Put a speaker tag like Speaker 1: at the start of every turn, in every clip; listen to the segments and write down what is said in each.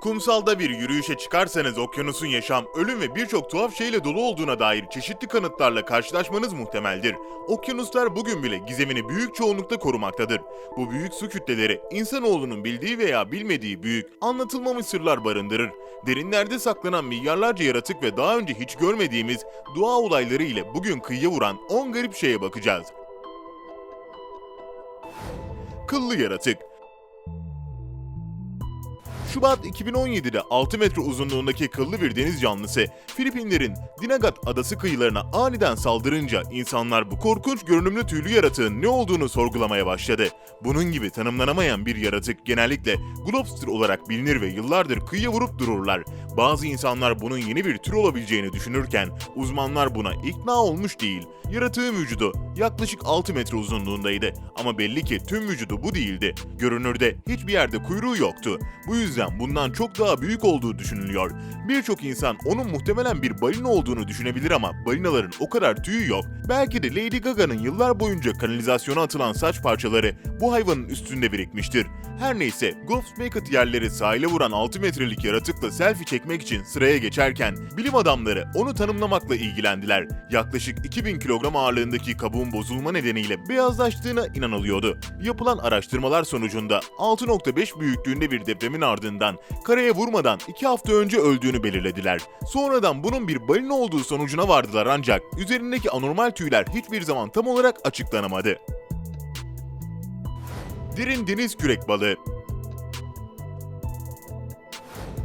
Speaker 1: Kumsalda bir yürüyüşe çıkarsanız okyanusun yaşam, ölüm ve birçok tuhaf şeyle dolu olduğuna dair çeşitli kanıtlarla karşılaşmanız muhtemeldir. Okyanuslar bugün bile gizemini büyük çoğunlukta korumaktadır. Bu büyük su kütleleri insanoğlunun bildiği veya bilmediği büyük, anlatılmamış sırlar barındırır. Derinlerde saklanan milyarlarca yaratık ve daha önce hiç görmediğimiz doğa olayları ile bugün kıyıya vuran 10 garip şeye bakacağız. Kıllı yaratık Şubat 2017'de 6 metre uzunluğundaki kıllı bir deniz canlısı Filipinlerin Dinagat adası kıyılarına aniden saldırınca insanlar bu korkunç görünümlü tüylü yaratığın ne olduğunu sorgulamaya başladı. Bunun gibi tanımlanamayan bir yaratık genellikle Globster olarak bilinir ve yıllardır kıyıya vurup dururlar. Bazı insanlar bunun yeni bir tür olabileceğini düşünürken uzmanlar buna ikna olmuş değil. Yaratığın vücudu yaklaşık 6 metre uzunluğundaydı ama belli ki tüm vücudu bu değildi. Görünürde hiçbir yerde kuyruğu yoktu. Bu yüzden bundan çok daha büyük olduğu düşünülüyor. Birçok insan onun muhtemelen bir balina olduğunu düşünebilir ama balinaların o kadar tüyü yok. Belki de Lady Gaga'nın yıllar boyunca kanalizasyona atılan saç parçaları bu hayvanın üstünde birikmiştir. Her neyse, Smacket yerleri sahile vuran 6 metrelik yaratıkla selfie çekmek için sıraya geçerken bilim adamları onu tanımlamakla ilgilendiler. Yaklaşık 2000 kilogram ağırlığındaki kabuğun bozulma nedeniyle beyazlaştığına inanılıyordu. Yapılan araştırmalar sonucunda 6.5 büyüklüğünde bir depremin ardından karaya vurmadan 2 hafta önce öldüğünü belirlediler. Sonradan bunun bir balina olduğu sonucuna vardılar ancak üzerindeki anormal tüyler hiçbir zaman tam olarak açıklanamadı. Derin deniz kürek balığı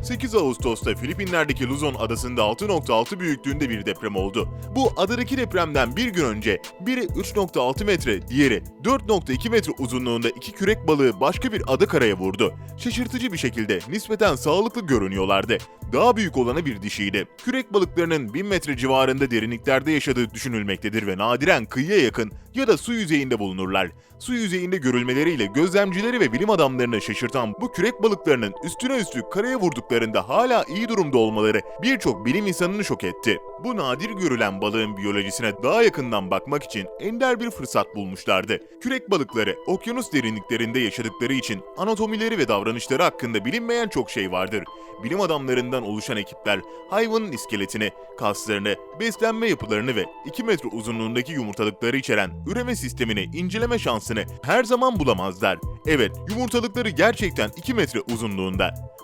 Speaker 1: 8 Ağustos'ta Filipinler'deki Luzon adasında 6.6 büyüklüğünde bir deprem oldu. Bu adadaki depremden bir gün önce biri 3.6 metre, diğeri 4.2 metre uzunluğunda iki kürek balığı başka bir ada karaya vurdu. Şaşırtıcı bir şekilde nispeten sağlıklı görünüyorlardı. Daha büyük olanı bir dişiydi. Kürek balıklarının 1000 metre civarında derinliklerde yaşadığı düşünülmektedir ve nadiren kıyıya yakın ya da su yüzeyinde bulunurlar. Su yüzeyinde görülmeleriyle gözlemcileri ve bilim adamlarını şaşırtan bu kürek balıklarının üstüne üstlük karaya vurduklarında hala iyi durumda olmaları birçok bilim insanını şok etti. Bu nadir görülen balığın biyolojisine daha yakından bakmak için ender bir fırsat bulmuşlardı. Kürek balıkları okyanus derinliklerinde yaşadıkları için anatomileri ve davranışları hakkında bilinmeyen çok şey vardır. Bilim adamlarından oluşan ekipler hayvanın iskeletini, kaslarını, beslenme yapılarını ve 2 metre uzunluğundaki yumurtalıkları içeren üreme sistemini inceleme şansını her zaman bulamazlar. Evet, yumurtalıkları gerçekten 2 metre uzunluğunda.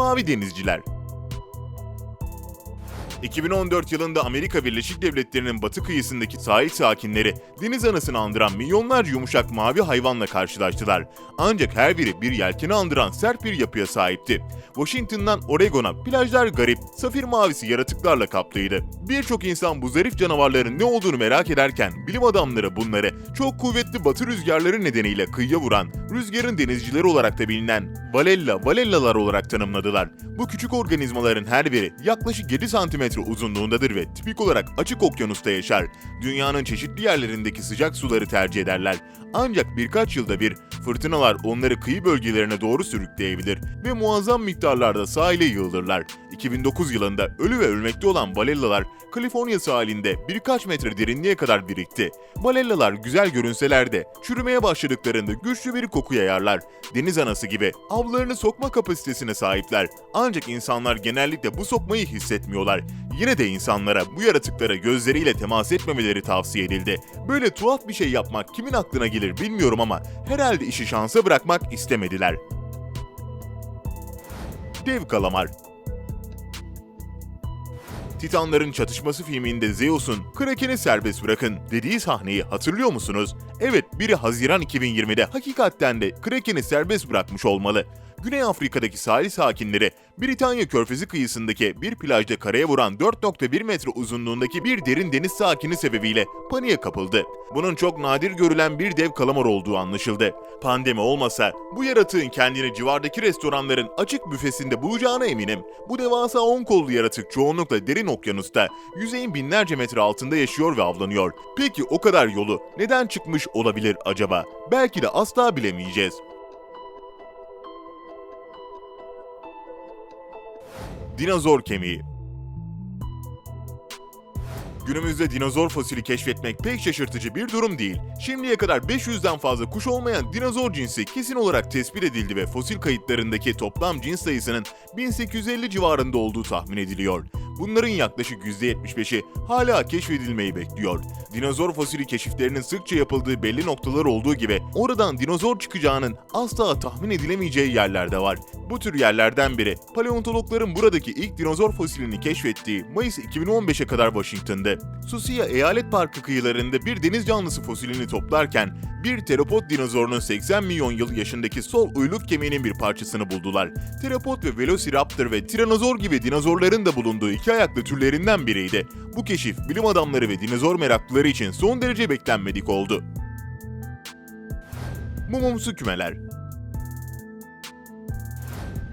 Speaker 1: Mavi denizciler 2014 yılında Amerika Birleşik Devletleri'nin batı kıyısındaki sahil sakinleri deniz anasını andıran milyonlarca yumuşak mavi hayvanla karşılaştılar. Ancak her biri bir yelkeni andıran sert bir yapıya sahipti. Washington'dan Oregon'a plajlar garip, safir mavisi yaratıklarla kaplıydı. Birçok insan bu zarif canavarların ne olduğunu merak ederken bilim adamları bunları çok kuvvetli batı rüzgarları nedeniyle kıyıya vuran, rüzgarın denizcileri olarak da bilinen Valella Valellalar olarak tanımladılar. Bu küçük organizmaların her biri yaklaşık 7 santimetre uzunluğundadır ve tipik olarak açık okyanusta yaşar. Dünyanın çeşitli yerlerindeki sıcak suları tercih ederler. Ancak birkaç yılda bir fırtınalar onları kıyı bölgelerine doğru sürükleyebilir ve muazzam miktarlarda sahile yığılırlar. 2009 yılında ölü ve ölmekte olan balellalar Kaliforniya sahilinde birkaç metre derinliğe kadar birikti. Balellalar güzel görünseler de çürümeye başladıklarında güçlü bir koku yayarlar. Deniz anası gibi avlarını sokma kapasitesine sahipler. Ancak insanlar genellikle bu sokmayı hissetmiyorlar. Yine de insanlara bu yaratıklara gözleriyle temas etmemeleri tavsiye edildi. Böyle tuhaf bir şey yapmak kimin aklına gelir bilmiyorum ama herhalde işi şansa bırakmak istemediler. Dev kalamar Titanların Çatışması filminde Zeus'un Kraken'i serbest bırakın dediği sahneyi hatırlıyor musunuz? Evet, biri Haziran 2020'de hakikatten de Kraken'i serbest bırakmış olmalı. Güney Afrika'daki sahil sakinleri Britanya Körfezi kıyısındaki bir plajda karaya vuran 4.1 metre uzunluğundaki bir derin deniz sakini sebebiyle paniğe kapıldı. Bunun çok nadir görülen bir dev kalamar olduğu anlaşıldı. Pandemi olmasa bu yaratığın kendini civardaki restoranların açık büfesinde bulacağına eminim. Bu devasa on kollu yaratık çoğunlukla derin okyanusta, yüzeyin binlerce metre altında yaşıyor ve avlanıyor. Peki o kadar yolu neden çıkmış olabilir acaba? Belki de asla bilemeyeceğiz. Dinozor kemiği Günümüzde dinozor fosili keşfetmek pek şaşırtıcı bir durum değil. Şimdiye kadar 500'den fazla kuş olmayan dinozor cinsi kesin olarak tespit edildi ve fosil kayıtlarındaki toplam cins sayısının 1850 civarında olduğu tahmin ediliyor. Bunların yaklaşık %75'i hala keşfedilmeyi bekliyor. Dinozor fosili keşiflerinin sıkça yapıldığı belli noktalar olduğu gibi oradan dinozor çıkacağının asla tahmin edilemeyeceği yerler de var. Bu tür yerlerden biri paleontologların buradaki ilk dinozor fosilini keşfettiği Mayıs 2015'e kadar Washington'da. Susia Eyalet Parkı kıyılarında bir deniz canlısı fosilini toplarken bir teropod dinozorunun 80 milyon yıl yaşındaki sol uyluk kemiğinin bir parçasını buldular. Teropod ve Velociraptor ve Tiranozor gibi dinozorların da bulunduğu iki ayaklı türlerinden biriydi. Bu keşif bilim adamları ve dinozor meraklıları için son derece beklenmedik oldu. Mumumsu kümeler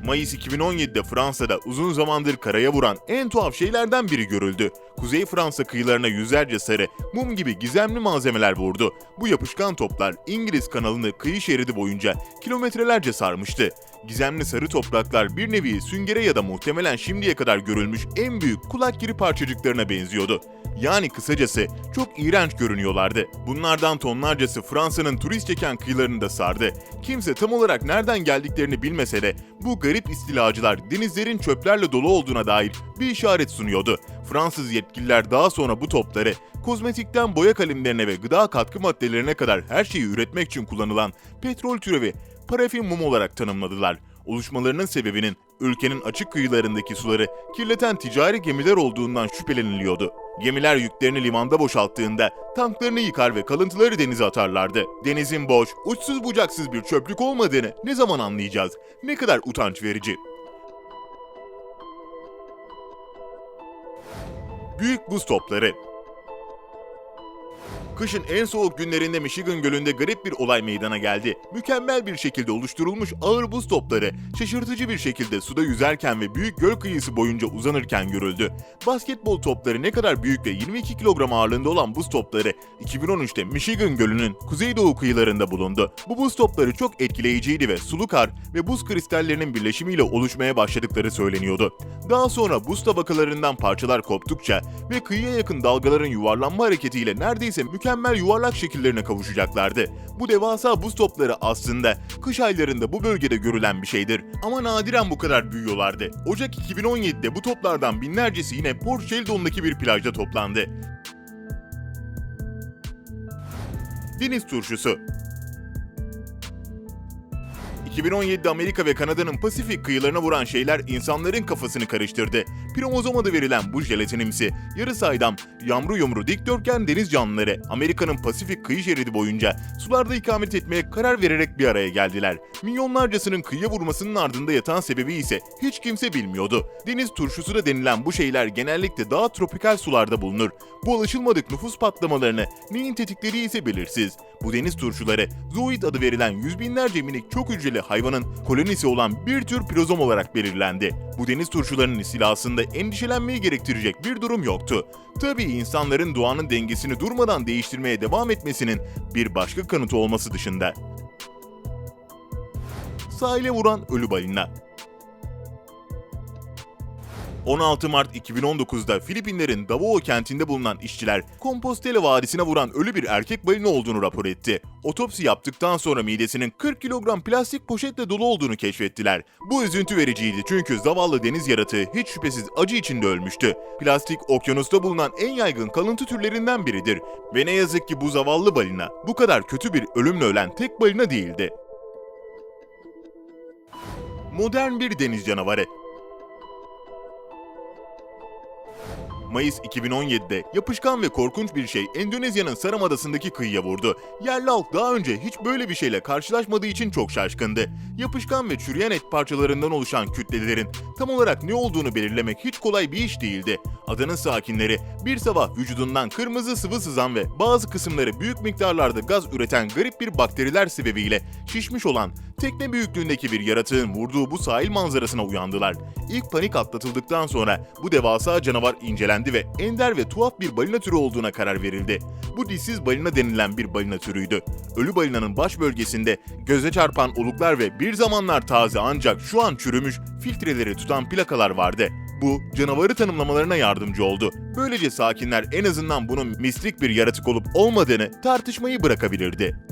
Speaker 1: Mayıs 2017'de Fransa'da uzun zamandır karaya vuran en tuhaf şeylerden biri görüldü. Kuzey Fransa kıyılarına yüzlerce sarı, mum gibi gizemli malzemeler vurdu. Bu yapışkan toplar İngiliz kanalını kıyı şeridi boyunca kilometrelerce sarmıştı. Gizemli sarı topraklar bir nevi süngere ya da muhtemelen şimdiye kadar görülmüş en büyük kulak kiri parçacıklarına benziyordu. Yani kısacası çok iğrenç görünüyorlardı. Bunlardan tonlarcası Fransa'nın turist çeken kıyılarını da sardı. Kimse tam olarak nereden geldiklerini bilmese de bu garip istilacılar denizlerin çöplerle dolu olduğuna dair bir işaret sunuyordu. Fransız yetkililer daha sonra bu topları kozmetikten boya kalemlerine ve gıda katkı maddelerine kadar her şeyi üretmek için kullanılan petrol türevi parafin mum olarak tanımladılar. Oluşmalarının sebebinin ülkenin açık kıyılarındaki suları kirleten ticari gemiler olduğundan şüpheleniliyordu. Gemiler yüklerini limanda boşalttığında tanklarını yıkar ve kalıntıları denize atarlardı. Denizin boş, uçsuz bucaksız bir çöplük olmadığını ne zaman anlayacağız? Ne kadar utanç verici. Büyük buz topları Kışın en soğuk günlerinde Michigan Gölü'nde garip bir olay meydana geldi. Mükemmel bir şekilde oluşturulmuş ağır buz topları şaşırtıcı bir şekilde suda yüzerken ve büyük göl kıyısı boyunca uzanırken görüldü. Basketbol topları ne kadar büyük ve 22 kilogram ağırlığında olan buz topları 2013'te Michigan Gölü'nün kuzeydoğu kıyılarında bulundu. Bu buz topları çok etkileyiciydi ve sulu kar ve buz kristallerinin birleşimiyle oluşmaya başladıkları söyleniyordu. Daha sonra buz tabakalarından parçalar koptukça ve kıyıya yakın dalgaların yuvarlanma hareketiyle neredeyse mükemmel yuvarlak şekillerine kavuşacaklardı. Bu devasa buz topları aslında kış aylarında bu bölgede görülen bir şeydir. Ama nadiren bu kadar büyüyorlardı. Ocak 2017'de bu toplardan binlercesi yine Port Sheldon'daki bir plajda toplandı. Deniz turşusu 2017'de Amerika ve Kanada'nın Pasifik kıyılarına vuran şeyler insanların kafasını karıştırdı. Piromozom adı verilen bu jelatinimsi, yarı saydam, yamru yumru dikdörtgen deniz canlıları Amerika'nın Pasifik kıyı şeridi boyunca sularda ikamet etmeye karar vererek bir araya geldiler. Milyonlarcasının kıyıya vurmasının ardında yatan sebebi ise hiç kimse bilmiyordu. Deniz turşusu da denilen bu şeyler genellikle daha tropikal sularda bulunur. Bu alışılmadık nüfus patlamalarını neyin tetikleri ise belirsiz. Bu deniz turşuları zooid adı verilen yüz binlerce minik çok hücreli hayvanın kolonisi olan bir tür pirozom olarak belirlendi. Bu deniz turşularının istilasında endişelenmeyi gerektirecek bir durum yoktu. Tabii insanların doğanın dengesini durmadan değiştirmeye devam etmesinin bir başka kanıtı olması dışında. Sahile vuran ölü balina 16 Mart 2019'da Filipinlerin Davao kentinde bulunan işçiler Compostela Vadisi'ne vuran ölü bir erkek balina olduğunu rapor etti. Otopsi yaptıktan sonra midesinin 40 kilogram plastik poşetle dolu olduğunu keşfettiler. Bu üzüntü vericiydi çünkü zavallı deniz yaratığı hiç şüphesiz acı içinde ölmüştü. Plastik okyanusta bulunan en yaygın kalıntı türlerinden biridir ve ne yazık ki bu zavallı balina bu kadar kötü bir ölümle ölen tek balina değildi. Modern bir deniz canavarı Mayıs 2017'de yapışkan ve korkunç bir şey Endonezya'nın Saram Adası'ndaki kıyıya vurdu. Yerli halk daha önce hiç böyle bir şeyle karşılaşmadığı için çok şaşkındı. Yapışkan ve çürüyen et parçalarından oluşan kütlelerin tam olarak ne olduğunu belirlemek hiç kolay bir iş değildi. Adanın sakinleri bir sabah vücudundan kırmızı sıvı sızan ve bazı kısımları büyük miktarlarda gaz üreten garip bir bakteriler sebebiyle şişmiş olan tekne büyüklüğündeki bir yaratığın vurduğu bu sahil manzarasına uyandılar. İlk panik atlatıldıktan sonra bu devasa canavar incelendi ve ender ve tuhaf bir balina türü olduğuna karar verildi. Bu dişsiz balina denilen bir balina türüydü. Ölü balinanın baş bölgesinde göze çarpan oluklar ve bir zamanlar taze ancak şu an çürümüş filtreleri tutan plakalar vardı. Bu, canavarı tanımlamalarına yardımcı oldu. Böylece sakinler en azından bunun mislik bir yaratık olup olmadığını tartışmayı bırakabilirdi.